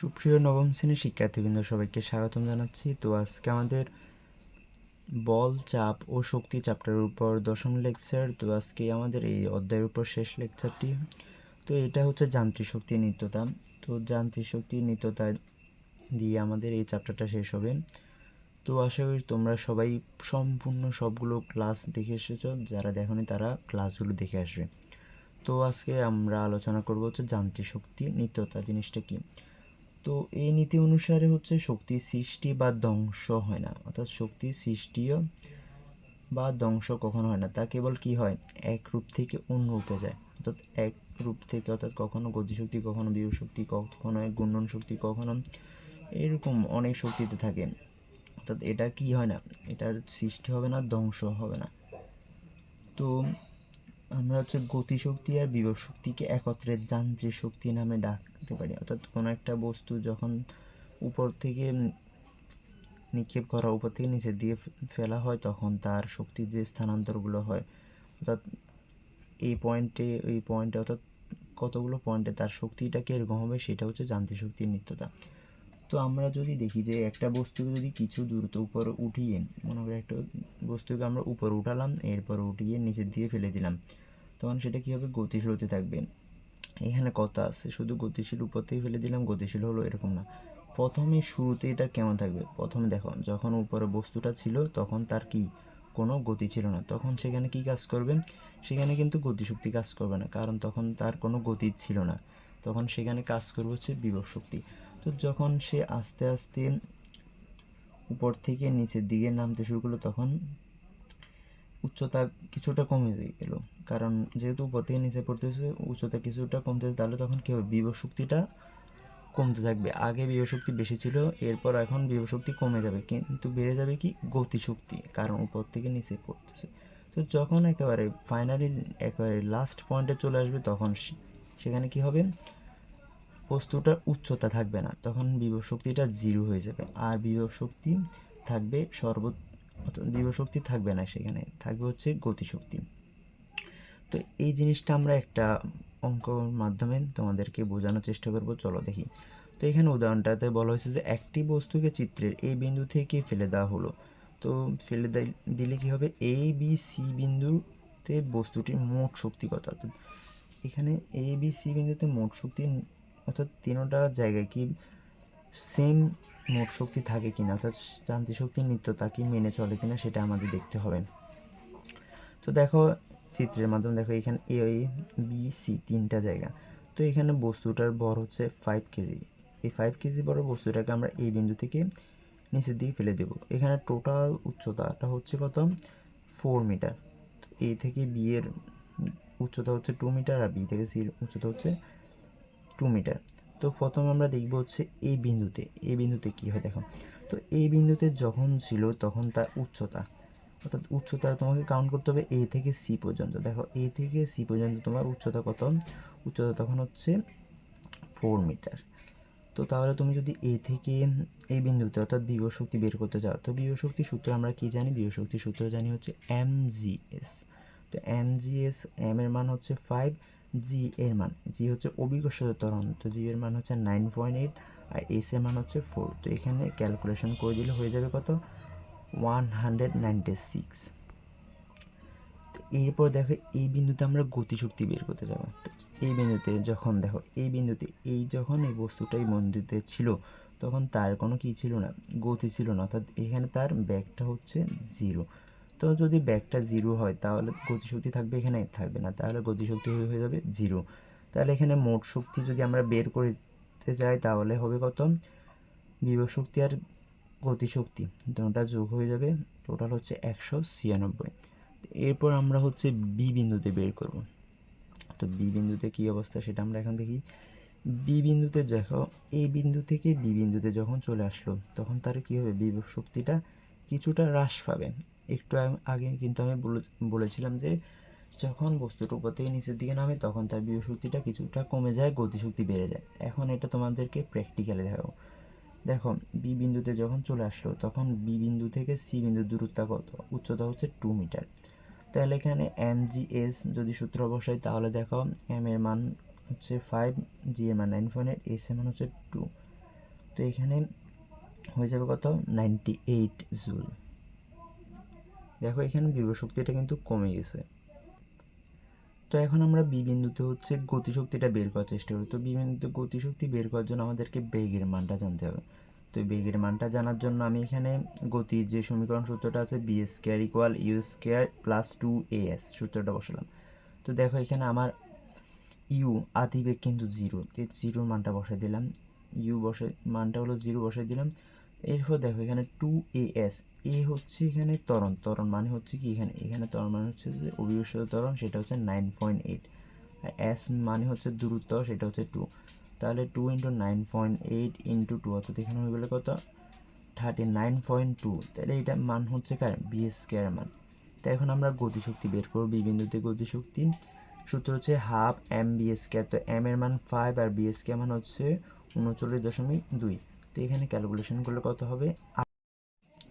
সুপ্রিয় নবম শ্রেণির শিক্ষার্থীবৃন্দ, সবাইকে স্বাগতম জানাচ্ছি। তো আজকে আমাদের বল, চাপ ও শক্তি চ্যাপ্টারের উপর দশম লেকচার। তো আজকে আমাদের এই অধ্যায়ের উপর শেষ লেকচারটি। তো এটা হচ্ছে যান্ত্রিক শক্তি নিত্যতা। তো যান্ত্রিক শক্তি নিত্যতা দিয়ে আমাদের এই চ্যাপ্টারটা শেষ হবে। তো আশা করি তোমরা সবাই সম্পূর্ণ সবগুলো ক্লাস দেখে এসেছ। যারা দেখোনি তারা ক্লাসগুলো দেখে আসবে। তো আজকে আমরা আলোচনা করব হচ্ছে যান্ত্রিক শক্তি নিত্যতা জিনিসটা কি। তো এই নীতি অনুসারে হচ্ছে শক্তি সৃষ্টি বা ধ্বংস হয় না। অর্থাৎ শক্তি সৃষ্টিও বা ধ্বংস কখনো হয় না। তা কেবল কি হয়? এক রূপ থেকে অন্য রূপে যায়। অর্থাৎ এক রূপ থেকে অর্থাৎ কখনো গতিশক্তি, কখনো বিভব শক্তি, কখনো এক গুণন শক্তি, কখনো এরকম অনেক শক্তিতে থাকে। অর্থাৎ এটা কি হয় না? এটার সৃষ্টি হবে না, ধ্বংস হবে না। তো আমরা হচ্ছে গতিশক্তি আর বিভব শক্তিকে একত্রে যান্ত্রিক শক্তি নামে ডাকতে পারি। অর্থাৎ কোনো একটা বস্তু যখন উপর থেকে নিক্ষেপ করা, উপর থেকে নিচের দিকে ফেলা হয়, তখন তার শক্তির যে স্থানান্তরগুলো হয়, অর্থাৎ এই পয়েন্টে এই পয়েন্টে অর্থাৎ কতগুলো পয়েন্টে তার শক্তিটা কীরকম হবে, সেটা হচ্ছে যান্ত্রিক শক্তির নিত্যতা। তো আমরা যদি দেখি যে একটা বস্তুকে যদি কিছু দূরত্ব উপরে উঠিয়ে, মনে করি একটা বস্তুকে আমরা উপরে উঠালাম, এরপর উঠিয়ে নিচের দিকে ফেলে দিলাম, তখন সেটা কী হবে? গতিশীল হতে থাকবে। এখানে কথা আছে, শুধু গতিশীল উপর থেকে ফেলে দিলাম, গতিশীল হলো এরকম না। প্রথমে শুরুতে এটা কেমন থাকবে? প্রথমে দেখো, যখন উপরে বস্তুটা ছিল, তখন তার কি? কোনো গতি ছিল না। তখন সেখানে কি কাজ করবে? সেখানে কিন্তু গতিশক্তি কাজ করবে না, কারণ তখন তার কোনো গতি ছিল না। তখন সেখানে কাজ করবে হচ্ছে বিভব শক্তি। তো যখন সে আস্তে আস্তে উপর থেকে নিচের দিকে নামতে শুরু করল, তখন উচ্চতা কিছুটা কমে গেল। কারণ যেহেতু উপর থেকে নিচে পড়তেছে উচ্চতা কিছুটা কমতেছে তাহলে তখন কী হবে? বিভব শক্তিটা কমতে থাকবে। আগে বিভব শক্তি বেশি ছিল, এরপর এখন বিভব শক্তি কমে যাবে, কিন্তু বেড়ে যাবে কি? গতিশক্তি, কারণ উপর থেকে নিচে পড়তেছে। তো যখন একেবারে ফাইনালি একেবারে লাস্ট পয়েন্টে চলে আসবে, তখন সেখানে কি হবে? বস্তুটার উচ্চতা থাকবে না, তখন বিভব শক্তিটা জিরো হয়ে যাবে। আর বিভব শক্তি থাকবে সর্ব বিভব শক্তি থাকবে না সেখানে, থাকবে হচ্ছে গতিশক্তি তো এই জিনিসটা আমরা একটা অঙ্কর মাধ্যমে তোমাদেরকে বোঝানোর চেষ্টা করব, চলো দেখি। তো এখানে উদাহরণটাতে বলা হয়েছে যে একটি বস্তুকে চিত্রের এই বিন্দু থেকে ফেলে দেওয়া হলো। তো ফেলে দিলে কি হবে? এ, বি, সি বিন্দুতে বস্তুটির মোট শক্তি কত? এখানে এ, বি, সি বিন্দুতে মোট শক্তি অর্থাৎ তিনোটা জায়গায় কি সেম মোট শক্তি থাকে কিনা, অর্থাৎ যান্ত্রিক শক্তির নিত্যতা কি মেনে চলে কিনা সেটা আমাদের দেখতে হবে। তো দেখো চিত্রের মাধ্যমে দেখো এখানে এ বি সি তিনটা জায়গা। তো এখানে বস্তুটার বর হচ্ছে ফাইভ কেজি এই ফাইভ কেজি বড় বস্তুটাকে আমরা এই বিন্দু থেকে নিচের দিকে ফেলে দেব। এখানে টোটাল উচ্চতাটা হচ্ছে কত? ফোর মিটার এ থেকে বি এর উচ্চতা হচ্ছে টু মিটার আর বি থেকে সির উচ্চতা হচ্ছে টু মিটার তো প্রথমে আমরা দেখব হচ্ছে এই বিন্দুতে এই বিন্দুতে কী হয় দেখো। তো এই বিন্দুতে যখন ছিল তখন তার উচ্চতা, অর্থাৎ উচ্চতা তোমাকে কাউন্ট করতে হবে এ থেকে সি পর্যন্ত। দেখো এ থেকে সি পর্যন্ত তোমার উচ্চতা কত? উচ্চতা তখন হচ্ছে ফোর মিটার তো তাহলে তুমি যদি এ থেকে এই বিন্দুতে, অর্থাৎ বিভব শক্তি বের করতে চাও তো বিভব শক্তি সূত্র আমরা কি জানি? বিভব শক্তির সূত্র জানি হচ্ছে এম জি এস তো এম জি এস এম এর মান হচ্ছে ফাইভ জি, এর মান। জি হচ্ছে অভিকর্ষজ ত্বরণ তো জি এর মান হচ্ছে নাইন পয়েন্ট এইট আর এস এর মান হচ্ছে ফোর। তো এখানে ক্যালকুলেশন করে দিলে হয়ে যাবে কত? One hundred ninety six. তো এরপর দেখো এই বিন্দুতে আমরা গতিশক্তি বের করতে যাব। তো এই বিন্দুতে যখন দেখো, এই বিন্দুতে এই যখন এই বস্তুটা এই বিন্দুতে ছিল, তখন তার কোনো কী ছিল না, গতি ছিল না। অর্থাৎ এখানে তার ব্যাগটা হচ্ছে জিরো। তো যদি ব্যাগটা জিরো হয়, তাহলে গতিশক্তি থাকবে এখানে, থাকবে না। তাহলে গতিশক্তি হয়ে যাবে জিরো। তাহলে এখানে মোট শক্তি যদি আমরা বের করতে যাই, তাহলে হবে কত? বিভব শক্তি আর গতিশক্তি দুটা যোগ হয়ে যাবে। টোটাল হচ্ছে একশো ছিয়ানব্বই। এরপর আমরা হচ্ছে বি বিন্দুতে বের করব। তো বি বিন্দুতে কী অবস্থা সেটা আমরা এখন দেখি। বি বিন্দুতে দেখো এই বিন্দু থেকে বি বিন্দুতে যখন চলে আসলো, তখন তার কী হবে? বিভব শক্তিটা কিছুটা হ্রাস পাবে। একটু আগে কিন্তু আমি বলেছিলাম যে যখন বস্তুর উপর থেকে নিচের দিকে নামে তখন তার বিভব শক্তিটা কিছুটা কমে যায়, গতিশক্তি বেড়ে যায়। এখন এটা তোমাদেরকে প্র্যাকটিক্যালি দেখাবো। দেখো বি বিন্দুতে যখন চলে আসলো তখন বি বিন্দু থেকে সি বিন্দুর দূরত্ব কত? উচ্চতা হচ্ছে টু মিটার তাহলে এখানে এম জি এস যদি সূত্র বসাই তাহলে দেখো এম এর মান হচ্ছে ফাইভ জি এর মান নাইন পয়েন্ট এইট এস এর মান হচ্ছে টু তো এখানে হয়ে যাবে কত? নাইনটি এইট জুল দেখো, এখানে বিভব শক্তিটা কিন্তু কমে গেছে। তো এখন আমরা বি বিন্দুতে হচ্ছে গতিশক্তিটা বের করার চেষ্টা করি। তো বি বিন্দুতে গতিশক্তি বের করার জন্য আমাদেরকে বেগের মানটা জানতে হবে। তো বেগের মানটা জানার জন্য আমি এখানে গতির যে সমীকরণ সূত্রটা আছে, V square equal U square plus two A S সূত্রটা বসালাম। তো দেখো, এখানে আমার ইউ আদিবেগ কিন্তু জিরো। জিরোর মানটা বসাই দিলাম। ইউ বসে মানটা হলো জিরো বসাই দিলাম। এরপর দেখো, এখানে টু এ এস এ হচ্ছে এখানে ত্বরণ। ত্বরণ মানে হচ্ছে কি? এখানে এখানে ত্বরণ মানে হচ্ছে যে অভিবেশিত ত্বরণ, সেটা হচ্ছে নাইন পয়েন্ট এইট আর এস মানে হচ্ছে দূরত্ব, সেটা হচ্ছে টু তাহলে two into nine point eight into two অর্থাৎ এখানে হয়ে গেলে কত? থার্টি নাইন পয়েন্ট টু তাহলে এটা মান হচ্ছে কার? বি স্কোয়ার মান। তো এখন আমরা গতিশক্তি বের করব বি বিন্দুতে গতিশক্তি। সূত্র হচ্ছে হাফ এম বি স্কোয়ার তো এম এর মান ফাইভ আর বি স্কোয়ার মান হচ্ছে উনচল্লিশ দশমিক দুই। তো এখানে ক্যালকুলেশন করলে কত হবে?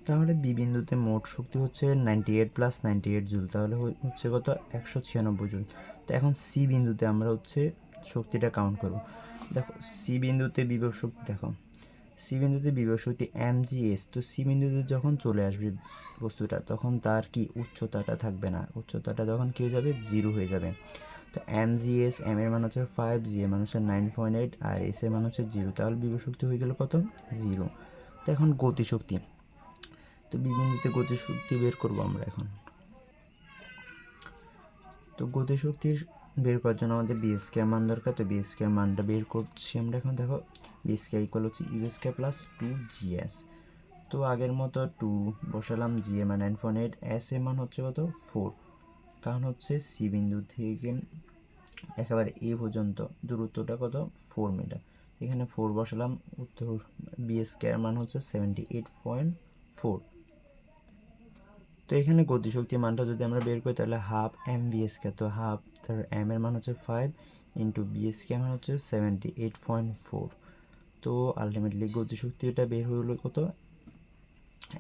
তাহলে বি বিন্দুতে মোট শক্তি হচ্ছে ninety eight plus ninety eight joule তাহলে হচ্ছে কত? একশো ছিয়ানব্বই জুল তো এখন সি বিন্দুতে আমরা হচ্ছে শক্তিটা কাউন্ট করব। দেখো সি বিন্দুতে বিভব শক্তি, দেখো সি বিন্দুতে বিভব শক্তি এম জি এস তো সি বিন্দুতে যখন চলে আসবে বস্তুটা, তখন তার কি? উচ্চতাটা থাকবে না। উচ্চতাটা তখন কী হয়ে যাবে? জিরো হয়ে যাবে। তো এম জি এস এম এর মান হচ্ছে ফাইভ জি এর মান হচ্ছে নাইন পয়েন্ট এইট আর এস এর মান হচ্ছে জিরো তাহলে বিভব শক্তি হয়ে গেল কত? জিরো তো এখন গতিশক্তি। তো বিবিন্দুতে গতিশক্তি বের করব আমরা এখন। তো গতিশক্তির বের করার জন্য আমাদের বি স্কোয়ার মান দরকার। তো বিএসকে মানটা বের করছি আমরা এখন, দেখো। বি স্কোয়ার ইকুয়াল হচ্ছে U square plus two GS তো আগের মতো টু বসালাম জি এর মান নাইন পয়েন্ট এইট এস এর মান হচ্ছে কত? ফোর কারণ হচ্ছে সি বিন্দু থেকে একেবারে এ পর্যন্ত। দূরত্বটা কত? ফোর মিটার এখানে ফোর বসালাম। উত্তর বি স্কোয়ার মান হচ্ছে সেভেন্টি এইট পয়েন্ট ফোর তো এখানে গতিশক্তি মানটা যদি আমরা বের করি, তাহলে হাফ এম বিএসকে তো হাফ তার এম এর মান হচ্ছে ফাইভ ইন্টু বিএসকে মান হচ্ছে সেভেন্টি এইট পয়েন্ট ফোর তো আলটিমেটলি গতিশক্তিটা বের হলো কত?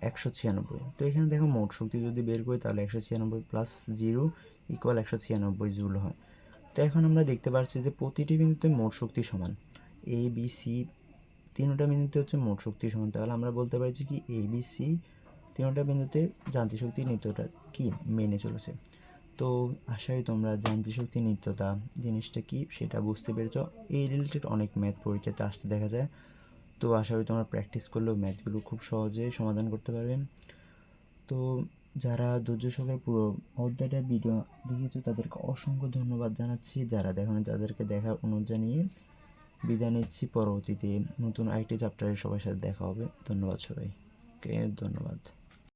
একশো ছিয়ানব্বই। তো এখানে দেখো মোট শক্তি যদি বের করি তাহলে একশো ছিয়ানব্বই প্লাস জিরো ইকুয়াল একশো ছিয়ানব্বই জুল হয়। তো এখন আমরা দেখতে পাচ্ছি যে প্রতিটি বিন্দুতে মোট শক্তি সমান। এ বি সি তিনটা বিন্দুতে হচ্ছে মোট শক্তি সমান। তাহলে আমরা বলতে পারছি কি এ বি সি তিনটা বিন্দুতে যান্ত্রিক শক্তি নিত্যটা কি মেনে চলেছে? তো আশা করি তোমরা যান্ত্রিক শক্তি নিত্যতা জিনিসটা কি সেটা বুঝতে পেরেছ। এই রিলেটেড অনেক ম্যাথ পরীক্ষাতে আসতে দেখা যায়। তো আশা করি তোমরা প্র্যাকটিস করলেও ম্যাথগুলো খুব সহজে সমাধান করতে পারবে। তো যারা ধৈর্য সহকারে পুরো অধ্যায়টা ভিডিও দেখেছ, তাদেরকে অসংখ্য ধন্যবাদ জানাচ্ছি। যারা দেখানো তাদেরকে দেখার অনুরোধ জানিয়ে বিদায় নিচ্ছি। পরবর্তীতে নতুন আরেকটি চ্যাপ্টারে সবার সাথে দেখা হবে। ধন্যবাদ সবাই ওকে ধন্যবাদ।